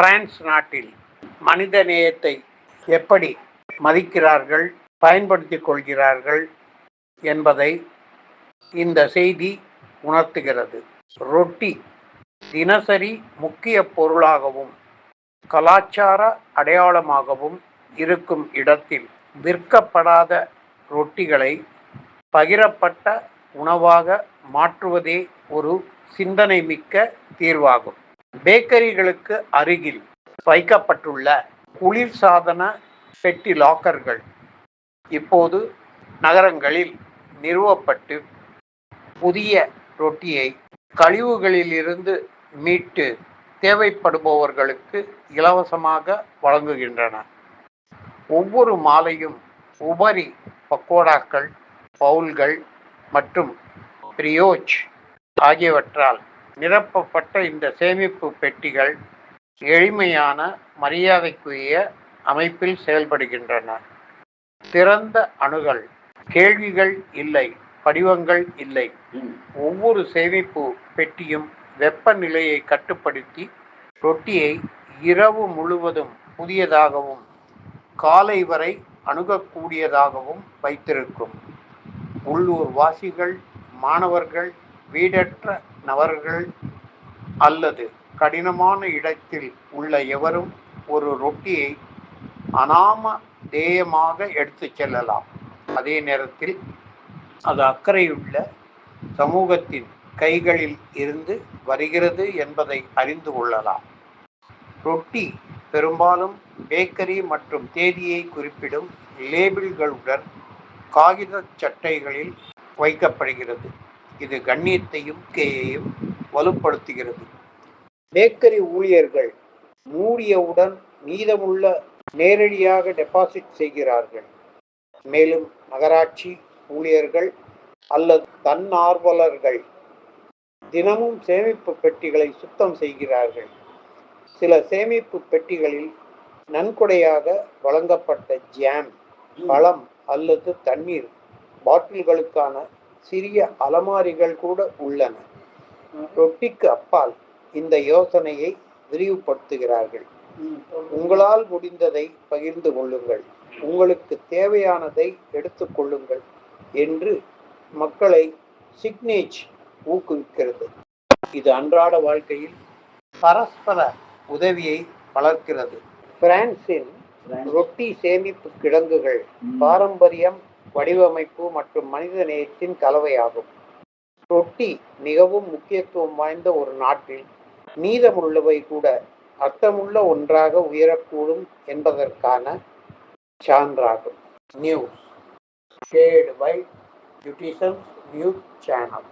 France நாட்டில் மனித நேயத்தை எப்படி மதிக்கிறார்கள் பயன்படுத்திக் கொள்கிறார்கள் என்பதை இந்த செய்தி உணர்த்துகிறது. ரொட்டி தினசரி முக்கிய பொருளாகவும் கலாச்சார அடையாளமாகவும் இருக்கும் இடத்தில் விற்கப்படாத ரொட்டிகளை பகிரப்பட்ட உணவாக மாற்றுவதே ஒரு சிந்தனை மிக்க தீர்வாகும். பேக்கரிகளுக்கு அருகில் வைக்கப்பட்டுள்ள குளிர்சாதன பெட்டி லாக்கர்கள் இப்போது நகரங்களில் நிறுவப்பட்டு புதிய ரொட்டியை கழிவுகளிலிருந்து மீட்டு தேவைப்படுபவர்களுக்கு இலவசமாக வழங்குகின்றன. ஒவ்வொரு மாலையும் உபரி பக்கோடாக்கள் பவுல்கள் மற்றும் பிரியோச் ஆகியவற்றால் நிரப்பப்பட்ட இந்த சேமிப்பு பெட்டிகள் எளிமையான மரியாதைக்குரிய அமைப்பில் செயல்படுகின்றன. திறந்த அணுகல் கேள்விகள் இல்லை படிவங்கள் இல்லை. ஒவ்வொரு சேமிப்பு பெட்டியும் வெப்பநிலையை கட்டுப்படுத்தி ரொட்டியை இரவு முழுவதும் புதியதாகவும் காலை வரை அணுகக்கூடியதாகவும் வைத்திருக்கும். உள்ளூர் வாசிகள் மாணவர்கள் வீடற்ற நபர்கள் அல்லது கடினமான இடத்தில் உள்ள எவரும் ஒரு ரொட்டியை அனாம தேயமாக எடுத்துச் செல்லலாம். அதே நேரத்தில் அது அக்கறையுள்ள சமூகத்தின் கைகளில் இருந்து வருகிறது என்பதை அறிந்து கொள்ளலாம். ரொட்டி பெரும்பாலும் பேக்கரி மற்றும் தேதியை குறிப்பிடும் லேபிள்களுடன் காகித சட்டைகளில் வைக்கப்படுகிறது. இது கண்ணியத்தையும் கேயையும் வலுப்படுத்துகிறது. பேக்கரி ஊழியர்கள் மூடியவுடன் மீதமுள்ள நேரடியாக டெபாசிட் செய்கிறார்கள். மேலும் நகராட்சி ஊழியர்கள் அல்லது தன்னார்வலர்கள் தினமும் சேமிப்பு பெட்டிகளை சுத்தம் செய்கிறார்கள். சில சேமிப்பு பெட்டிகளில் நன்கொடையாக வழங்கப்பட்ட ஜாம் பழம் அல்லது தண்ணீர் பாட்டில்களுக்கான சிறிய அலமாரிகள் கூட உள்ளன. ரொட்டிக்கு அப்பால் இந்த யோசனையை விரிவுபடுத்துகிறார்கள். உங்களால் முடிந்ததை பகிர்ந்து கொள்ளுங்கள். உங்களுக்கு தேவையானதை எடுத்துக்கொள்ளுங்கள் என்று மக்களை சிக்னேஜ் ஊக்குவிக்கிறது. இது அன்றாட வாழ்க்கையில் பரஸ்பர உதவியை வளர்க்கிறது. பிரான்சின் ரொட்டி சேமிப்பு கிடங்குகள் பாரம்பரியம் வடிவமைப்பு மற்றும் மனித நேயத்தின் கலவையாகும். ரொட்டி மிகவும் முக்கியத்துவம் வாய்ந்த ஒரு நாட்டில் மீதமுள்ளவை கூட அர்த்தமுள்ள ஒன்றாக உயரக்கூடும் என்பதற்கான சான்றாகும். News shared by nutrition news channel.